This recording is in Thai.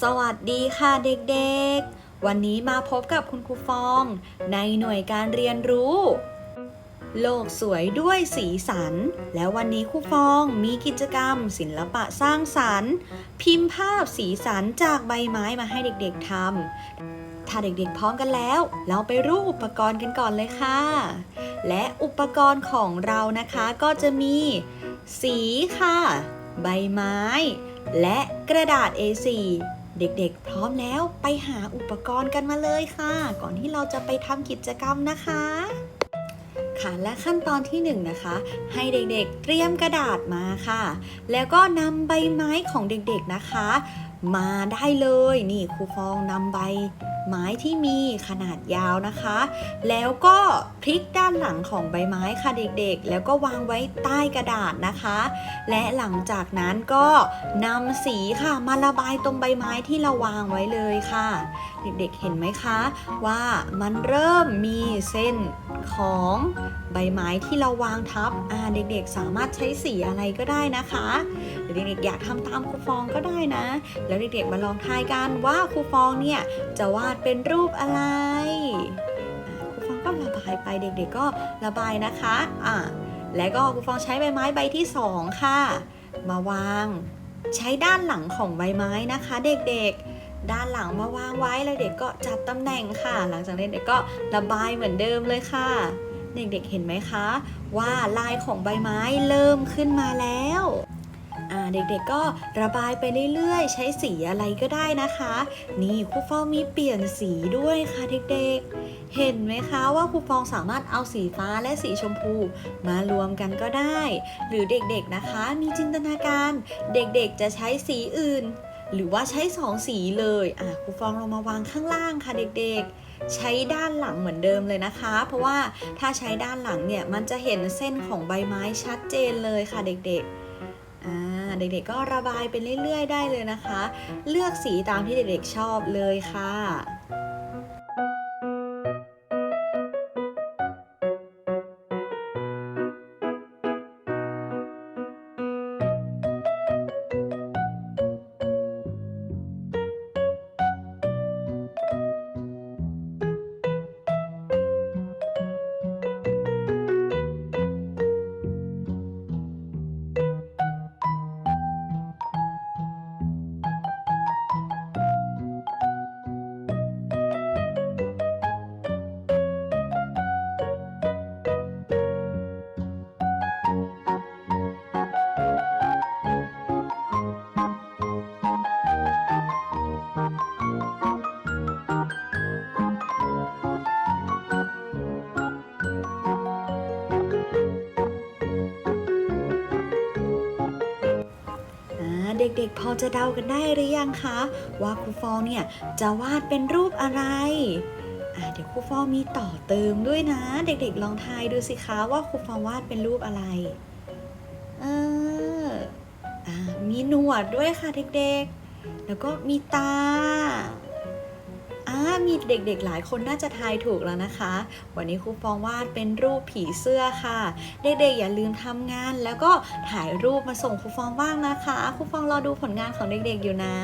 สวัสดีค่ะเด็กๆ วันนี้มาพบกับคุณครูฟอง ในหน่วยการเรียนรู้ โลกสวยด้วยสีสัน แล้ววันนี้ครูฟองมีกิจกรรม ศิลปะสร้างสรรค์ พิมพ์ภาพสีสันจากใบไม้มาให้เด็กๆทำถ้าเด็กๆพร้อมกันแล้ว เราไปรู้อุปกรณ์กันก่อนเลยค่ะ และอุปกรณ์ของเรานะคะก็จะมี สีค่ะ ใบไม้ และกระดาษ A4 เด็กๆ พร้อมแล้วไปหาอุปกรณ์กันมาเลยค่ะ ก่อนที่เราจะไปทำกิจกรรมนะคะ ค่ะและขั้นตอนที่1นงนะคะ ให้เด็กๆเตรียมกระดาษมาค่ะ แล้วก็นำใบไม้ของเด็กๆนะคะ มาได้เลยนี่ครูฟองนำใบ ไม้ที่มีขนาดยาวนะคะ แล้วก็พลิกด้านหลังของใบไม้ค่ะเด็กๆ แล้วก็วางไว้ใต้กระดาษนะคะ และหลังจากนั้นก็นำสีค่ะมาระบายตรงใบไม้ที่เราวางไว้เลยค่ะเด็กๆเห็นไหมคะว่ามันเริ่มมีเส้นของใบไม้ที่เราวางทับอ่าเด็กๆ สามารถใช้สีอะไรก็ได้นะคะหรือเด็กๆอยากทำตามครูฟองก็ได้นะ แล้วเด็กๆมาลองทายกันว่าครูฟองเนี่ยจะวาดเป็นรูปอะไรครูฟองก็ระบายไปเด็กๆก็ระบายนะคะอ่าและก็ครูฟองใช้ใบไม้ใบที่สองค่ะ มาวางใช้ด้านหลังของใบไม้นะคะ เด็กๆ ด้านหลังมาวางไว้แล้วเด็กก็จัดตำแหน่งค่ะ หลังจากนั้นเด็กก็ระบายเหมือนเดิมเลยค่ะ เด็กๆเห็นไหมคะ ว่าลายของใบไม้เริ่มขึ้นมาแล้วเด็กๆก็ระบายไปเรื่อยๆ ใช้สีอะไรก็ได้นะคะ นี่ครูฟองมีเปลี่ยนสีด้วยค่ะเด็กๆ เห็นไหมคะว่าครูฟองสามารถเอาสีฟ้าและสีชมพูมารวมกันก็ได้ หรือเด็กๆนะคะมีจินตนาการ เด็กๆจะใช้สีอื่น หรือว่าใช้สองสีเลยอะครูฟองลงมาวางข้างล่างค่ะเด็กๆ ใช้ด้านหลังเหมือนเดิมเลยนะคะ เพราะว่าถ้าใช้ด้านหลังเนี่ยมันจะเห็นเส้นของใบไม้ชัดเจนเลยค่ะเด็กๆอ่าเด็กๆก็ระบายไปเรื่อยๆ ได้เลยนะคะ เลือกสีตามที่เด็กๆชอบเลยค่ะ เด็กๆ พอจะเดากันได้หรือยังคะว่าครูฟองเนี่ยจะวาดเป็นรูปอะไรอ่าเดี๋ยวครูฟองมีต่อเติมด้วยนะ เด็กๆ ลองทายดูสิคะว่าครูฟองวาดเป็นรูปอะไรเอออ่ามีหนวดด้วยค่ะเด็กๆ แล้วก็มีตาอ่า มีเด็กๆหลายคนน่าจะทายถูกแล้วนะคะ วันนี้ครูฟองวาดเป็นรูปผีเสื้อค่ะ เด็กๆอย่าลืมทำงาน แล้วก็ถ่ายรูปมาส่งครูฟองบ้างนะคะครูฟองรอดูผลงานของเด็กๆอยู่นะ